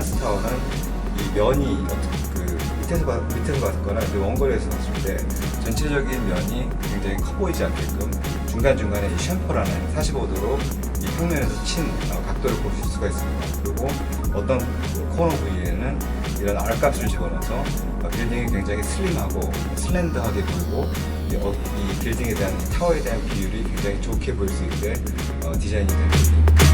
파나스 타워는 이 면이 어떻게 그 밑에서 봐- 밑에서 봤거나 그 원거리에서 봤을 때 전체적인 면이 굉장히 커 보이지 않게끔 중간 중간에 이 샴퍼라는 45도로 이 평면에서 친 어, 각도를 보실 수가 있습니다. 그리고 어떤 코너 부위에는 이런 알값을 집어넣어서 어, 빌딩이 굉장히 슬림하고 슬렌더하게 보이고 어, 이, 빌딩에 대한 타워에 대한 비율이 굉장히 좋게 보일 수 있게 디자인이 됩니다.